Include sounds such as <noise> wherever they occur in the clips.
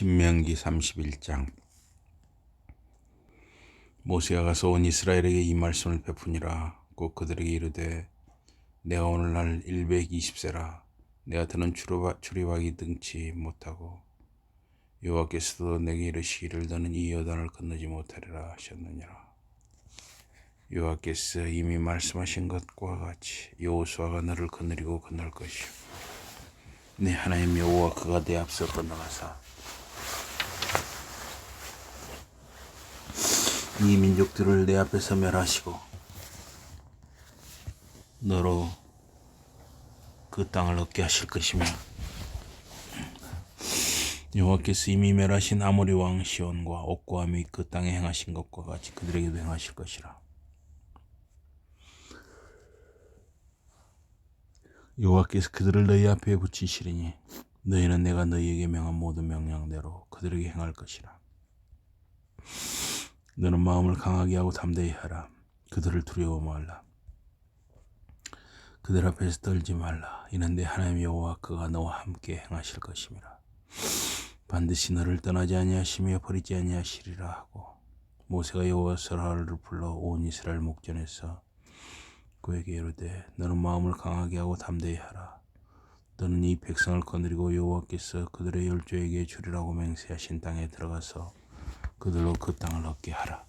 신명기 31장. 모세가 가서 온 이스라엘에게 이 말씀을 베푸니라. 곧 그들에게 이르되 내가 오늘날 120세라. 내가 출입하- 출입하기 등치 못하고 여호와께서도 내게 이르시기를 너는 이 여단을 건너지 못하리라 하셨느니라. 여호와께서 이미 말씀하신 것과 같이 여호수아가 너를 거느리고 건널 것이요. 내 하나님 여호와 그가 내 앞서 건너가사 이 민족들을 내 앞에서 멸하시고 너로 그 땅을 얻게 하실 것이며 여호와께서 이미 멸하신 아모리 왕 시온과 및그 땅에 행하신 것과 같이 그들에게도 행하실 것이라. 여호와께서 그들을 너희 앞에 붙이시리니 너희는 내가 너희에게 명한 모든 명령대로 그들에게 행할 것이라 너는 마음을 강하게 하고 담대히 하라. 그들을 두려워 말라. 그들 앞에서 떨지 말라. 이는 내 하나님 여호와 그가 너와 함께 행하실 것임이라. 반드시 너를 떠나지 아니하시며 버리지 아니하시리라 하고 모세가 여호와 서라를 불러 온 이스라엘 목전에서 그에게 이르되 너는 마음을 강하게 하고 담대히 하라. 너는 이 백성을 거느리고 여호와께서 그들의 열조에게 주리라고 맹세하신 땅에 들어가서 그들로 그 땅을 얻게 하라.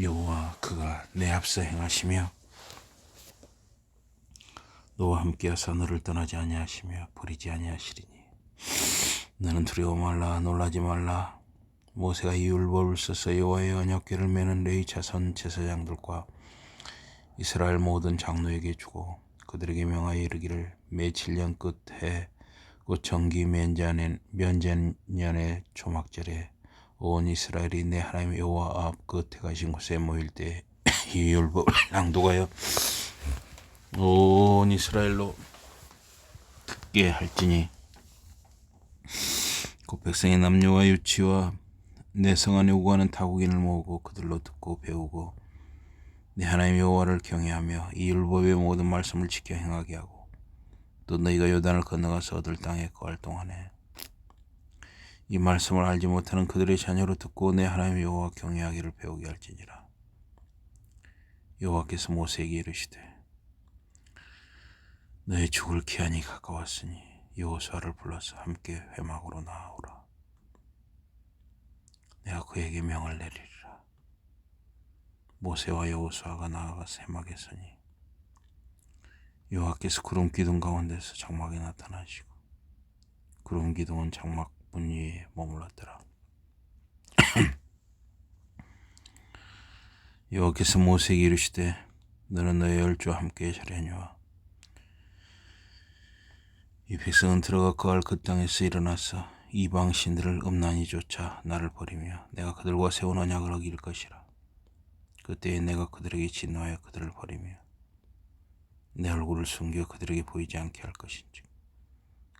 여호와 그가 내 앞서 행하시며 너와 함께하사 너를 떠나지 아니하시며 버리지 아니하시리니 너는 두려워 말라 놀라지 말라 모세가 이 율법을 써서 여호와의 언약궤를 매는 레위 자손 제사장들과 이스라엘 모든 장로에게 주고 그들에게 명하여 이르기를 매 7년 끝해 곧 정기 면제년 면제년의 초막절에 온 이스라엘이 내 하나님 여호와 앞 끝에 가신 곳에 모일 때 <coughs> 이 율법을 낭독하여 온 이스라엘로 듣게 할지니. 그 백성의 남녀와 유치와 내 성 안에 오가는 타국인을 모으고 그들로 듣고 배우고 내 하나님 여호와를 경외하며 이 율법의 모든 말씀을 지켜 행하게 하고 또 너희가 요단을 건너가서 얻을 땅에 거할 동안에 이 말씀을 알지 못하는 그들의 자녀로 듣고 내 하나님 여호와 경외하기를 배우게 할지니라. 여호와께서 모세에게 이르시되 너의 죽을 기한이 가까웠으니 여호수아를 불러서 함께 회막으로 나아오라. 내가 그에게 명을 내리리라. 모세와 여호수아가 나아가서 회막에 서니 여호와께서 구름 기둥 가운데서 장막에 나타나시고 구름 기둥은 장막 문 위에 머물렀더라. <clears throat> 여호와께서 모세에게 이르시되 너는 너의 열조와 함께 자려니와 이 백성은 들어가 거할 그 땅에서 일어나서 이방 신들을 음란히 쫓아 나를 버리며 내가 그들과 세운 언약을 어길 것이라. 그때에 내가 그들에게 진노하여 그들을 버리며 내 얼굴을 숨겨 그들에게 보이지 않게 할 것인지.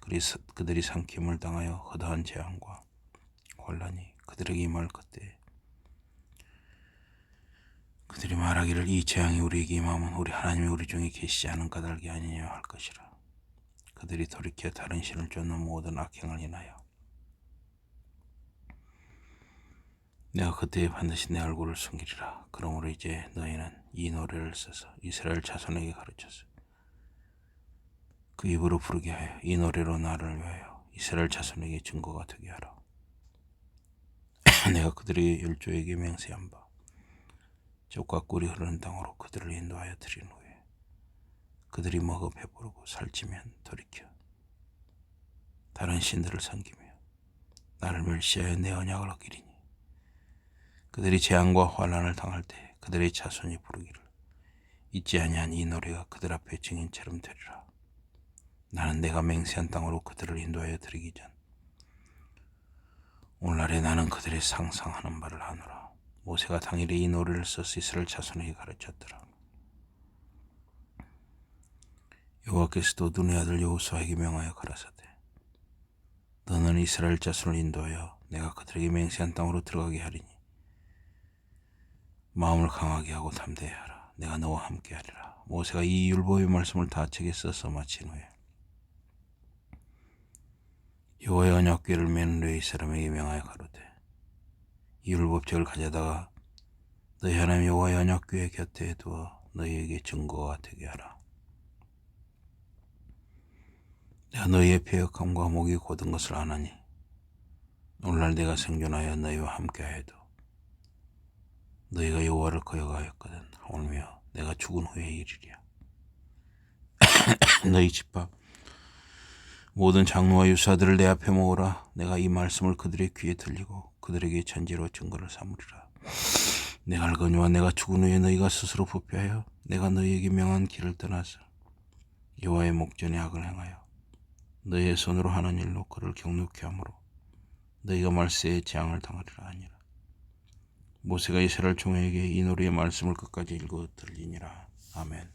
그래서 그들이 삼킴을 당하여 허다한 재앙과 혼란이 그들에게 임할 그때 그들이 말하기를 이 재앙이 우리에게 임하면 우리 하나님이 우리 중에 계시지 않은 까닭이 아니냐 할 것이라. 그들이 돌이켜 다른 신을 쫓는 모든 악행을 인하여 내가 그때에 반드시 내 얼굴을 숨기리라. 그러므로 이제 너희는 이 노래를 써서 이스라엘 자손에게 가르쳐서 그 입으로 부르게 하여 이 노래로 나를 위하여 이스라엘 자손에게 증거가 되게 하라. <clears throat> 내가 그들의 열조에게 맹세한 바 젖과 꿀이 흐르는 땅으로 그들을 인도하여 드린 후에 그들이 먹어 배부르고 살찌면 돌이켜 다른 신들을 섬기며 나를 멸시하여 내 언약을 어기리니 그들이 재앙과 환란을 당할 때 그들의 자손이 부르기를 잊지 아니한 이 노래가 그들 앞에 증인처럼 되리라. 나는 내가 맹세한 땅으로 그들을 인도하여 드리기 전 오늘날에 나는 그들의 상상하는 바를 하노라. 모세가 당일에 이 노래를 써서 이스라엘 자손에게 가르쳤더라. 여호와께서도 눈의 아들 여호수아에게 명하여 가라사대 너는 이스라엘 자손을 인도하여 내가 그들에게 맹세한 땅으로 들어가게 하리니 마음을 강하게 하고 담대히 하라. 내가 너와 함께 하리라. 모세가 이 율법의 말씀을 다 책에 써서 마친 후에 여호와의 언약궤를 매는 레위 사람에게 명하여 가로되 이 율법책을 가져다가 너희 하나님 여호와의 언약궤 곁에 두어 너희에게 증거가 되게 하라. 내가 너희의 폐역함과 목이 곧은 것을 아나니 오늘날 내가 생존하여 너희와 함께하여도 너희가 여호와를 거역하였거든 하물며 내가 죽은 후에 이르리야. <coughs> 너희 집합 모든 장로와 유사들을 내 앞에 모으라. 내가 이 말씀을 그들의 귀에 들리고 그들에게 전제로 증거를 삼으리라. 내가 알거니와 내가 죽은 후에 너희가 스스로 부패하여 내가 너희에게 명한 길을 떠나서 여호와의 목전에 악을 행하여 너희의 손으로 하는 일로 그를 경록케 하므로 너희가 말세에 재앙을 당하리라 하니라. 모세가 이스라엘 종에게 이 노래의 말씀을 끝까지 읽어 들리니라. 아멘.